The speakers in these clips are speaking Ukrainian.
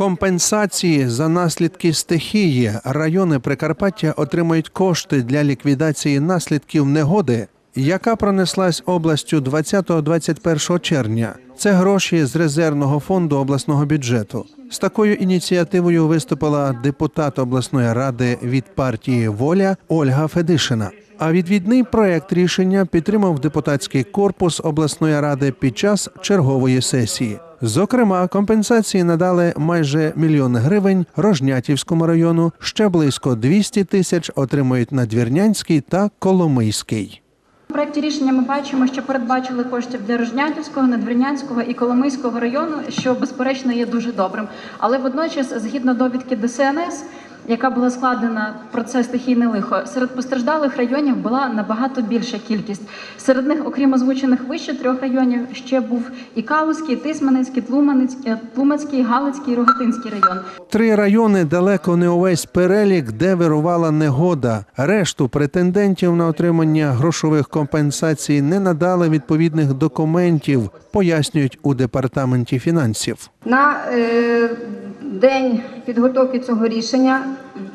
Компенсації за наслідки стихії. Райони Прикарпаття отримають кошти для ліквідації наслідків негоди, яка пронеслась областю 20-21 червня. Це гроші з резервного фонду обласного бюджету. З такою ініціативою виступила депутат обласної ради від партії Воля Ольга Федишина. А відвідний проект рішення підтримав депутатський корпус обласної ради під час чергової сесії. Зокрема, компенсації надали майже мільйон гривень Рожнятівському району, ще близько 200 тисяч отримують Надвірнянський та Коломийський. У проєкті рішення ми бачимо, що передбачили коштів для Рожнятівського, Надвірнянського і Коломийського району, що безперечно є дуже добрим. Але водночас, згідно довідки ДСНС, яка була складена про це стихійне лихо, серед постраждалих районів була набагато більша кількість. Серед них, окрім озвучених вище трьох районів, ще був і Калузький, Тисманецький, Тлуманецький, Тлумацький, Галицький і Рогатинський район. Три райони далеко не увесь перелік, де вирувала негода. Решту претендентів на отримання грошових компенсацій не надали відповідних документів, пояснюють у департаменті фінансів. На е, день підготовки цього рішення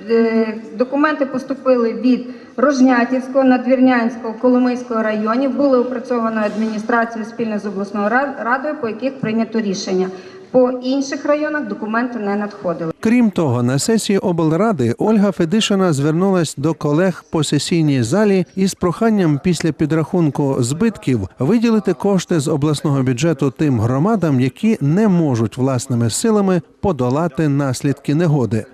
е, документи поступили від Рожнятівського, Надвірнянського, Коломийського районів, були опрацьовані адміністрацією спільно з обласною радою, по яких прийнято рішення. По інших районах документи не надходили. Крім того, на сесії облради Ольга Федишина звернулась до колег по сесійній залі із проханням після підрахунку збитків виділити кошти з обласного бюджету тим громадам, які не можуть власними силами подолати наслідки негоди.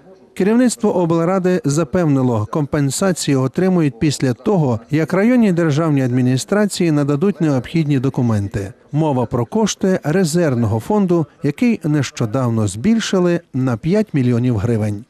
Керівництво облради запевнило, компенсації отримують після того, як районні державні адміністрації нададуть необхідні документи. Мова про кошти резервного фонду, який нещодавно збільшили на 5 мільйонів гривень.